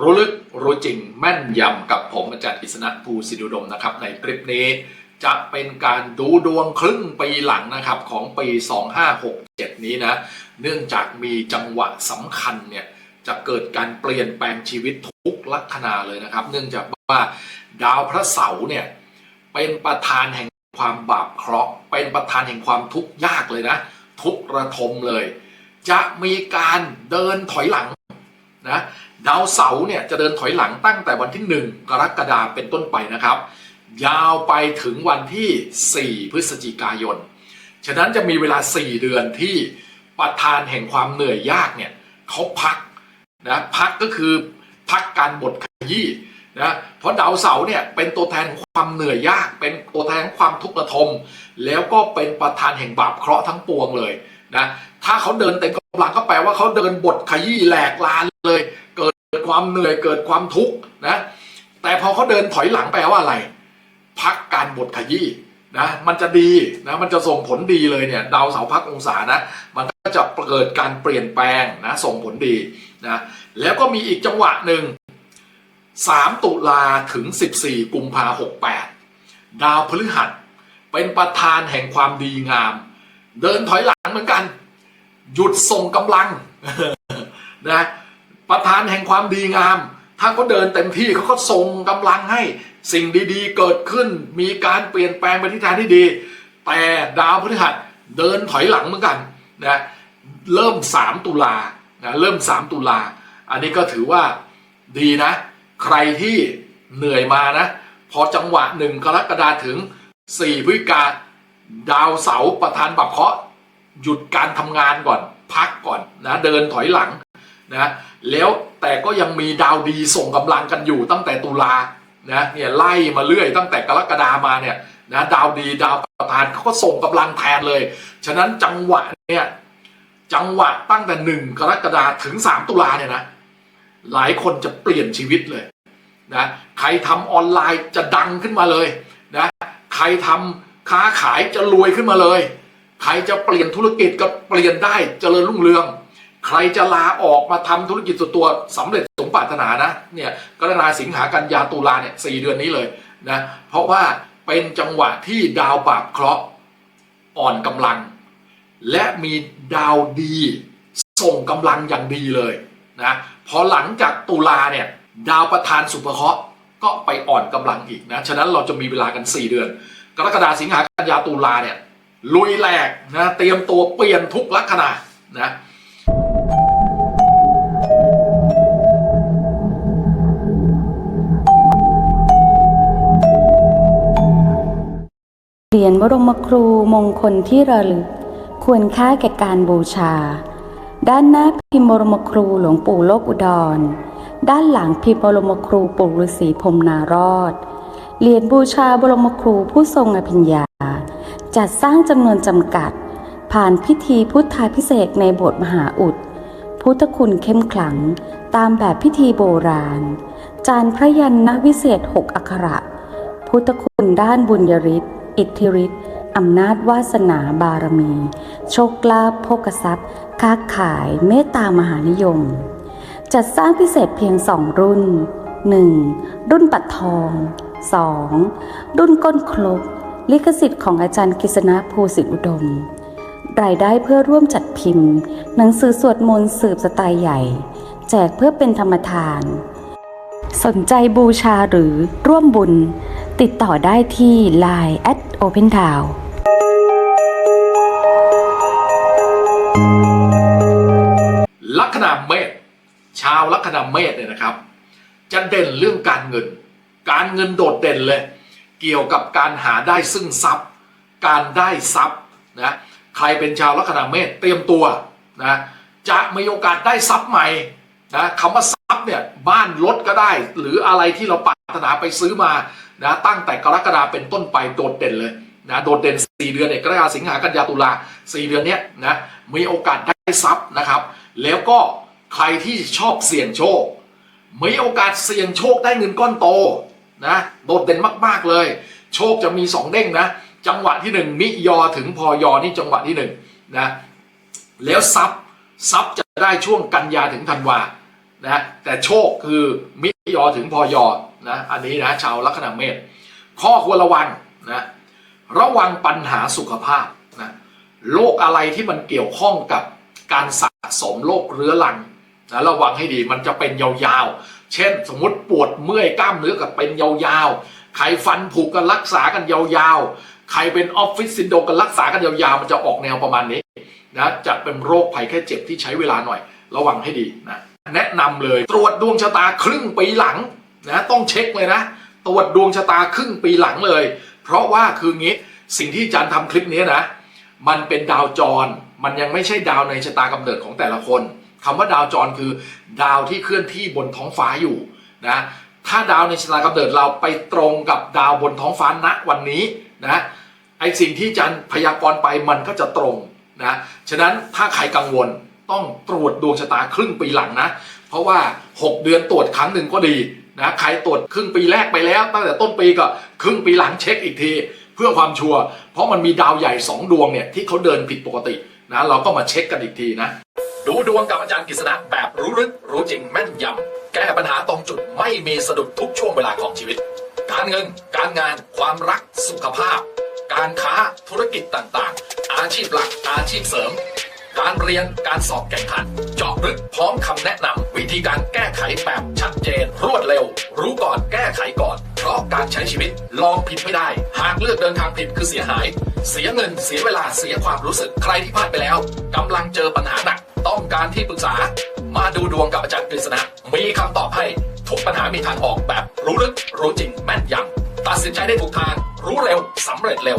รู้ลึกรู้จริงแม่นยำกับผมอาจารย์อิสนะภูสิรดมนะครับ ในคลิปนี้จะเป็นการดูดวงครึ่งปีหลังนะครับของปี 2567 นี้นะ เนื่องจากมีจังหวะสำคัญเนี่ย จะเกิดการเปลี่ยนแปลงชีวิตทุกลัคนาเลยนะครับ เนื่องจากว่าดาวพระเสาร์เนี่ย เป็นประธานแห่งความบาปเคราะห์เป็นประธานแห่งความทุกข์ยากเลยนะ ทุกระทมเลย จะมีการเดินถอยหลัง นะดาวเสาร์เนี่ยจะเดินถอยหลังตั้งแต่วันที่ 1 กรกฎาคมเป็นต้นไปนะครับ ยาวไปถึงวันที่ 4 พฤศจิกายน ฉะนั้นจะมีเวลา 4 เดือนที่ประธานแห่งความเหนื่อยยากเนี่ยเขาพักนะพักก็คือพักการบดขยี้นะเพราะดาวเสาร์เนี่ยเป็นตัวแทนความเหนื่อยยาก เป็นตัวแทนความทุกข์ระทม แล้วก็เป็นประธานแห่งบาปเคราะห์ทั้งปวงเลยนะ ถ้าเขาเดินเต็มกำลังก็แปลว่าเขาเดินบดขยี้แหลกลานเลย เกิดความเหนื่อยเกิดความทุกข์นะแต่พอเขาเดินถอยหลังแปลว่าอะไร พักการบดขยี้นะมันจะดีนะมันจะส่งผลดีเลยเนี่ยดาวเสาร์พักองศานะมันก็จะเกิดการเปลี่ยนแปลงนะส่งผลดีนะแล้วก็มีอีกจังหวะหนึ่ง 3 ตุลาถึง 14 กุมภาหกแปดดาวพฤหัสเป็นประธานแห่งความดีงาม เดินถอยหลังเหมือนกัน หยุดส่งกำลังนะประธานแห่งความดีงาม ถ้าเขาเดินเต็มที่เขาก็ส่งกำลังให้สิ่งดีๆ เกิดขึ้น มีการเปลี่ยนแปลงไปทิศทางที่ดี แต่ดาวพฤหัสเดินถอยหลังเหมือนกันนะเริ่ม 3 ตุลานะเริ่ม 3 ตุลา อันนี้ก็ถือว่าดีนะ ใครที่เหนื่อยมานะ พอจังหวะหนึ่งกรกฎาถึง 4พฤศจิกาดาวเสาร์ประธานบัพเคาะ หยุดการทำงานก่อนพักก่อนนะเดินถอยหลังนะแล้วแต่ก็ยังมีดาวดีส่งกำลังกันอยู่ตั้งแต่ตุลานะเนี่ยไล่มาเรื่อยตั้งแต่กรกฎามาเนี่ยนะดาวดีดาวประธานเขาก็ส่งกำลังแทนเลย ฉะนั้นจังหวะเนี่ยจังหวะตั้งแต่หนึ่งกรกฎาถึง3ตุลาเนี่ยนะหลายคนจะเปลี่ยนชีวิตเลยนะใครทำออนไลน์จะดังขึ้นมาเลยนะใครทำค้าขายจะรวยขึ้นมาเลย ใครจะเปลี่ยนธุรกิจก็เปลี่ยนได้เจริญรุ่งเรือง ใครจะลาออกมาทำธุรกิจส่วนตัวสำเร็จสมปรารถนานะเนี่ยกรกฎาสิงหากันยาตุลาเนี่ยสี่เดือนนี้เลยนะเพราะว่าเป็นจังหวะที่ดาวบาปเคราะห์อ่อนกำลัง และมีดาวดีส่งกำลังอย่างดีเลยนะพอหลังจากตุลาเนี่ยดาวประธานสุภเคราะห์ก็ไปอ่อนกำลังอีกนะ ฉะนั้นเราจะมีเวลากัน 4 เดือน กรกฎาสิงหากันยาตุลาเนี่ย ลุยแหลกนะเตรียมตัวเปลี่ยนทุกลัคนานะเหรียญบรมครูมงคลที่ระลึก ควรค่าแก่การบูชา ด้านหน้าพิมพ์บรมครูหลวงปู่โลกอุดร ด้านหลังพิมพ์บรมครูปู่ฤาษีพรมนารอด เหรียญบูชาบรมครูผู้ทรงอภิญญา จัดสร้างจำนวนจำกัด ผ่านพิธีพุทธาพิเศษในโบสถ์มหาอุด พุทธคุณเข้มขลัง ตามแบบพิธีโบราณ จานพระยันนวิเศษหกอักขระ พุทธคุณด้านบุญยริศอิทธิฤทธิ์อำนาจวาสนาบารมี โชคลาภโภกทรัพย์ ค้าขายเมตตามหานิยม จัดสร้างพิเศษเพียงสองรุ่น 1. รุ่นปัดทอง 2. รุ่นก้นครกลิขสิทธิ์ของอาจารย์กฤษณะภูสิทธิอุดม รายได้เพื่อร่วมจัดพิมพ์ หนังสือสวดมนต์สืบสไตล์ใหญ่ แจกเพื่อเป็นธรรมทาน สนใจบูชาหรือร่วมบุญ ติดต่อได้ที่ Line at Open Town ลัคนาเมษชาวลัคนาเมษเนี่ยนะครับ จะเด่นเรื่องการเงิน การเงินโดดเด่นเลย เกี่ยวกับการหาได้ซึ่งทรัพย์ การได้ทรัพย์นะใครเป็นชาวลัคนาเมษเตรียมตัวนะจะมีโอกาสได้ทรัพย์ใหม่นะคำว่าทรัพย์เนี่ยบ้านรถก็ได้ หรืออะไรที่เราปรารถนาไปซื้อมานะตั้งแต่กรกฎาเป็นต้นไปโดดเด่นเลยนะโดดเด่น 4 เดือนเนี่ยกรกฎาสิงหากันยาตุลา4 เดือนเนี้ยนะมีโอกาสได้ทรัพย์นะครับ แล้วก็ใครที่ชอบเสี่ยงโชค มีโอกาสเสี่ยงโชคได้เงินก้อนโต นะโดดเด่นมากๆเลย โชคจะมี 2 เด้งนะ จังหวะที่ 1 มิยอถึงพอยอนี่จังหวะที่1นะแล้วทรัพย์ทรัพย์จะได้ช่วงกันยาถึงธันวานะแต่โชคคือมิยอถึงพอยอนะอันนี้นะชาวลัคนาเมษข้อควรระวังนะระวังปัญหาสุขภาพนะโรคอะไรที่มันเกี่ยวข้องกับการสะสมโรคเรื้อรังนะระวังให้ดีมันจะเป็นยาวๆ เช่น สมมติปวดเมื่อยกล้ามเนื้อกับเป็นยาวๆใครฟันผุกันรักษากันยาวๆ ใครเป็นออฟฟิศซินโดรมกันรักษากันยาวๆ มันจะออกแนวประมาณนี้นะจะเป็นโรคภัยแค่เจ็บที่ใช้เวลาหน่อย ระวังให้ดีนะแนะนำเลยตรวจดวงชะตาครึ่งปีหลังนะต้องเช็คเลยนะตรวจดวงชะตาครึ่งปีหลังเลย เพราะว่าคืองี้สิ่งที่อาจารย์ทำคลิปนี้นะ มันเป็นดาวจร มันยังไม่ใช่ดาวในชะตากำเนิดของแต่ละคน คำว่าดาวจรคือดาวที่เคลื่อนที่บนท้องฟ้าอยู่นะถ้าดาวในชะตากำเนิดเราไปตรงกับดาวบนท้องฟ้าณวันนี้นะไอสิ่งที่จารย์พยากรณ์ไปมันก็จะตรงนะฉะนั้นถ้าใครกังวลต้องตรวจดวงชะตาครึ่งปีหลังนะ เพราะว่า 6 เดือนตรวจครั้งหนึ่งก็ดีนะใครตรวจครึ่งปีแรกไปแล้ว ตั้งแต่ต้นปีก็ครึ่งปีหลังเช็คอีกที เพื่อความชัวร์เพราะมันมีดาวใหญ่ 2 ดวงเนี่ยที่เขาเดินผิดปกตินะเราก็มาเช็คกันอีกทีนะ ดูดวงกับอาจารย์กฤษณะแบบรู้ลึกรู้จริงแม่นยำแก้ปัญหาตรงจุดไม่มีสะดุดทุกช่วงเวลาของชีวิต การเงิน การงาน ความรักสุขภาพ การค้าธุรกิจต่างๆ อาชีพหลักอาชีพเสริม การเรียนการสอบแข่งขัน เจาะลึกพร้อมคำแนะนำวิธีการแก้ไขแบบชัดเจน รวดเร็ว รู้ก่อนแก้ไขก่อน เพราะการใช้ชีวิตลองผิดไม่ได้ หากเลือกเดินทางผิดคือเสียหาย เสียเงินเสียเวลาเสียความรู้สึกใครที่พลาดไปแล้วกำลังเจอปัญหาหนัก ที่ปรึกษา มาดูดวงกับอาจารย์กฤษณะ มีคำตอบให้ ทุกปัญหามีทางออกแบบ รู้ลึก รู้จริง แม่นยำตัดสินใจได้ถูกทาง รู้เร็วสำเร็จเร็ว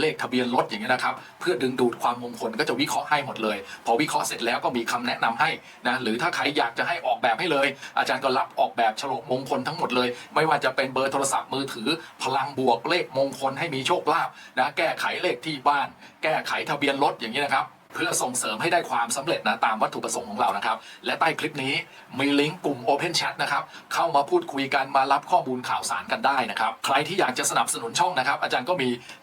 เลขทะเบียนรถอย่างเงี้ยนะครับ เพื่อดึงดูดความมงคลก็จะวิเคราะห์ให้หมดเลย พอวิเคราะห์เสร็จแล้วก็มีคำแนะนำให้นะหรือถ้าใครอยากจะให้ออกแบบให้เลย อาจารย์ก็รับออกแบบฉลกมงคลทั้งหมดเลย ไม่ว่าจะเป็นเบอร์โทรศัพท์มือถือ พลังบวกเลขมงคลให้มีโชคลาภนะแก้ไขเลขที่บ้าน แก้ไขทะเบียนรถอย่างนี้ยนะครับเพื่อส่งเสริมให้ได้ความสำเร็จนะตามวัตถุประสงค์ของเรานะครับ และใต้คลิปนี้มีลิงก์กลุ่ม Open Chat นะครับเข้ามาพูดคุยกันมารับข้อมูลข่าวสารกันได้นะครับ ใครที่อยากจะสนับสนุนช่องนะครับ อาจารย์ก็มี